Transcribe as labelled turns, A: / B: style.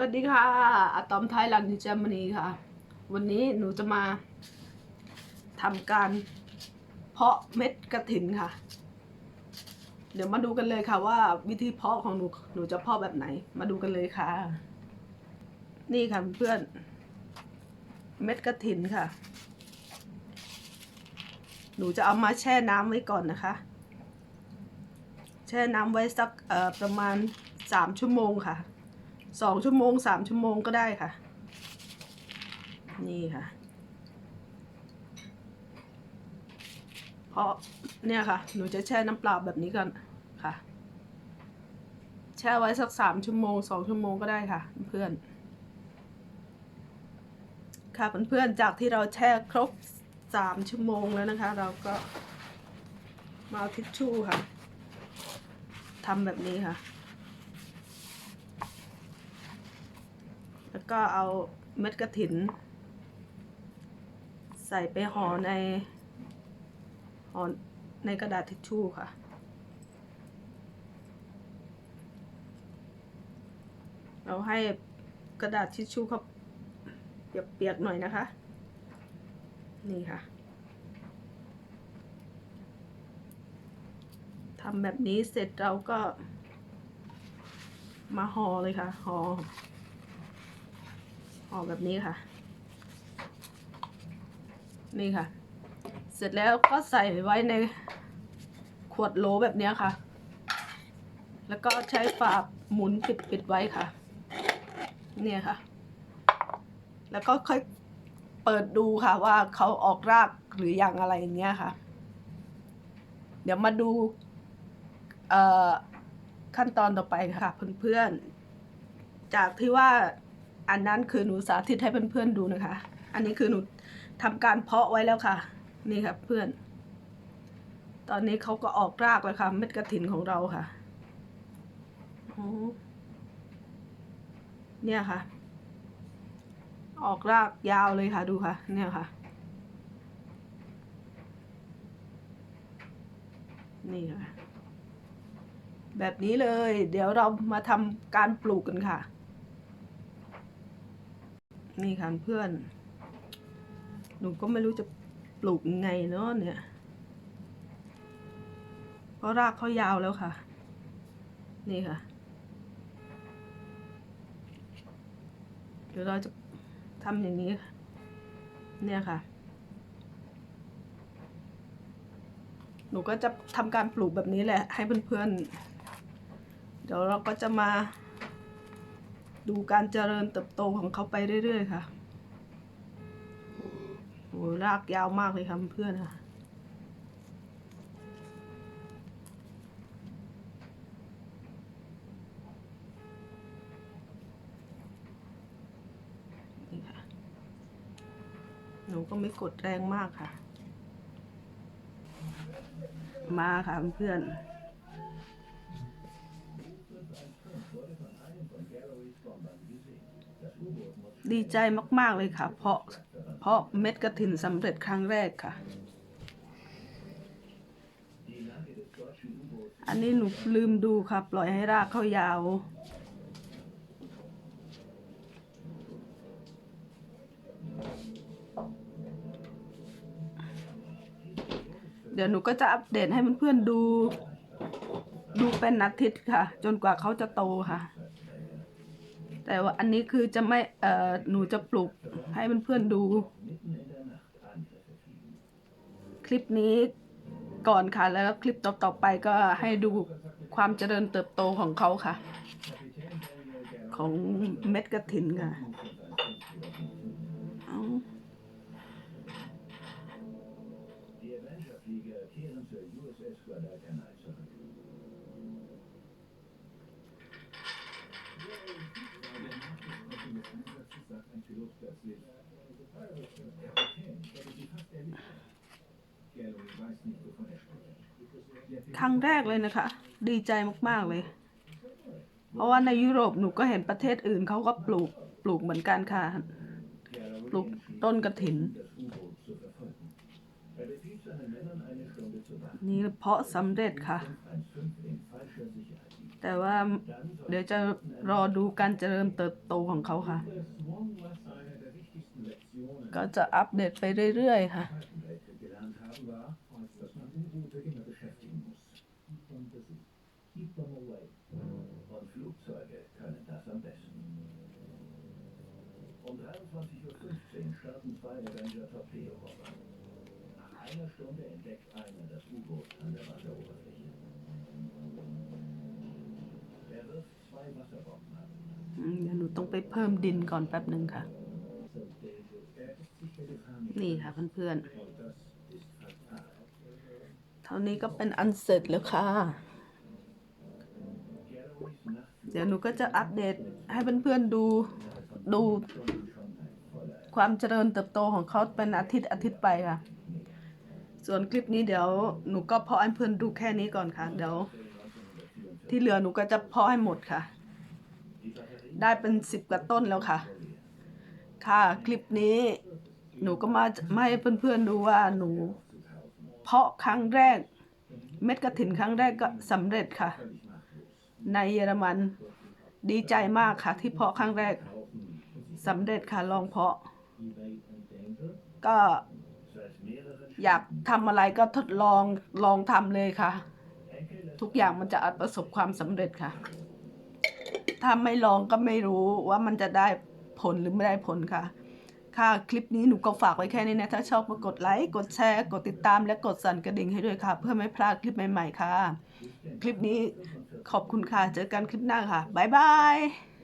A: วัสดีค่ะอะตอมไทยแลนด์เจอร์มนีค่ะ วันนี้หนูจะมาทำการเพาะเม็ดกระถินค่ะ เดี๋ยวมาดูกันเลยค่ะว่าวิธีเพาะของหนูหนูจะเพาะแบบไหน มาดูกันเลยค่ะ นี่ค่ะเพื่อนเม็ดกระถินค่ะ หนูจะเอามาแช่น้ำไว้ก่อนนะคะ แช่น้ำไว้สักประมาณสามชั่วโมงค่ะ สองชั่วโมงสามชั่วโมงก็ได้ค่ะ นี่ค่ะ เพราะเนี่ยค่ะ หนูจะแช่น้ำเปล่าแบบนี้ก่อนค่ะ แช่ไว้สักสามชั่วโมงสองชั่วโมงก็ได้ค่ะ เพื่อน ค่ะเพื่อนๆจากที่เราแช่ครบสามชั่วโมงแล้วนะคะ เราก็มาเอาทิชชู่ค่ะทำแบบนี้ค่ะ แล้วก็เอาเม็ดกระถิน ใส่ไปห่อในห่อในกระดาษทิชชู่ค่ะ เราให้กระดาษทิชชู่เขาเปียกๆหน่อยนะคะ นี่ค่ะทำแบบนี้เสร็จเราก็มาห่อเลยค่ะห่อ ห่อแบบนี้ค่ะ นี่ค่ะ เสร็จแล้วก็ใส่ไว้ในขวดโหลแบบนี้ค่ะ แล้วก็ใช้ฝาหมุนปิดปิดไว้ค่ะ เนี่ยค่ะ แล้วก็ค่อยเปิดดูค่ะว่าเขาออกรากหรือยังอะไรอย่างเงี้ยค่ะ เดี๋ยวมาดูขั้นตอนต่อไปค่ะเพื่อนๆจากที่ว่า อันนั้นคือหนูสาธิตให้เพื่อนๆดูนะคะ อันนี้คือหนูทำการเพาะไว้แล้วค่ะ นี่ค่ะเพื่อน ตอนนี้เขาก็ออกรากแล้วค่ะเม็ดกระถินของเราค่ะอ๋อเนี่ยค่ะ ออกรากยาวเลยค่ะดูค่ะ เนี่ยค่ะ นี่ค่ะ แบบนี้เลย เดี๋ยวเรามาทำการปลูกกันค่ะ นี่ค่ะเพื่อน หนูก็ไม่รู้จะปลูกไงเนาะเนี่ย เพราะรากเขายาวแล้วค่ะ นี่ค่ะ เดี๋ยวเราจะทำอย่างนี้ เนี่ยค่ะ หนูก็จะทำการปลูกแบบนี้แหละ ให้เพื่อนๆ เดี๋ยวเราก็จะมา ดูการเจริญเติบโตของเขาไปเรื่อย ๆ ค่ะโอ้รากยาวมากเลยค่ะเพื่อนค่ะนี่ค่ะ หนูก็ไม่กดแรงมากค่ะ มาค่ะเพื่อน ดีใจมาก ๆ เลยค่ะ เพราะเพราะเม็ดกระถินสำเร็จครั้งแรกค่ะ อันนี้หนูลืมดูค่ะ ปล่อยให้รากเขายาว เดี๋ยวหนูก็จะอัปเดตให้เพื่อนๆดู ดูเป็นอาทิตย์ค่ะ จนกว่าเขาจะโตค่ะ แต่ว่าอันนี้คือจะไม่เอ่อหนูจะปลูกให้เพื่อนๆดู คลิปนี้ก่อนค่ะ แล้วคลิปต่อๆไปก็ให้ดูความเจริญเติบโตของเขาค่ะ ของเม็ดกระถินค่ะเอา ครั้งแรกเลยนะคะ ดีใจมาก ๆ เลย เพราะว่าในยุโรปหนูก็เห็นประเทศอื่นเขาก็ปลูกปลูกเหมือนกันค่ะ ปลูกต้นกระถิน นี่เพาะสำเร็จค่ะ แต่ว่าเดี๋ยวจะรอดูการเจริญเติบโตของเขาค่ะ ก็จะอัปเดตไปเรื่อยๆ ค่ะ
B: die wir Weltkrieg gelernt haben, war, dass man U-Boote immer beschäftigen muss. Und das ist Keep them away. Und Flugzeuge können das am besten. Um 23.15 Uhr starten zwei Avenger Torpedoroboter. Nach einer Stunde entdeckt einer das U-Boot an der Wasseroberfläche. Er wirft zwei Wasserbomben ab.
A: อืมเดี๋ยวหนูต้องไปเพิ่มดินก่อนแป๊บหนึ่งค่ะ นี่ค่ะเพื่อนๆ เท่านี้ก็เป็นอันเสร็จแล้วค่ะ เดี๋ยวหนูก็จะอัปเดตให้เพื่อนๆดูดูความเจริญเติบโตของเขาเป็นอาทิตย์อาทิตย์ไปค่ะ ส่วนคลิปนี้เดี๋ยวหนูก็เพาะให้เพื่อนดูแค่นี้ก่อนค่ะ เดี๋ยว ที่เหลือหนูก็จะเพาะให้หมดค่ะ ได้เป็นสิบกว่าต้นแล้วค่ะ ค่ะคลิปนี้ หนูก็มามาให้เพื่อนๆดูว่าหนู เพาะครั้งแรก เม็ดกระถินครั้งแรกก็สำเร็จค่ะ ในเยอรมันดีใจมากค่ะ ที่เพาะครั้งแรกสำเร็จค่ะลองเพาะ ก็อยากทำอะไรก็ทดลองลองทำเลยค่ะ ทุกอย่างมันจะอาจประสบความสำเร็จค่ะ ถ้าไม่ลองก็ไม่รู้ว่ามันจะได้ผลหรือไม่ได้ผลค่ะ ค่ะ คลิปนี้หนูก็ฝากไว้แค่นี้นะ ถ้าชอบก็กดไลค์ กดแชร์ กดติดตามและกดสั่นกระดิ่งให้ด้วยค่ะ เพื่อไม่พลาดคลิปใหม่ ๆ ค่ะ คลิปนี้ขอบคุณค่ะ เจอกันคลิปหน้าค่ะ บ๊ายบาย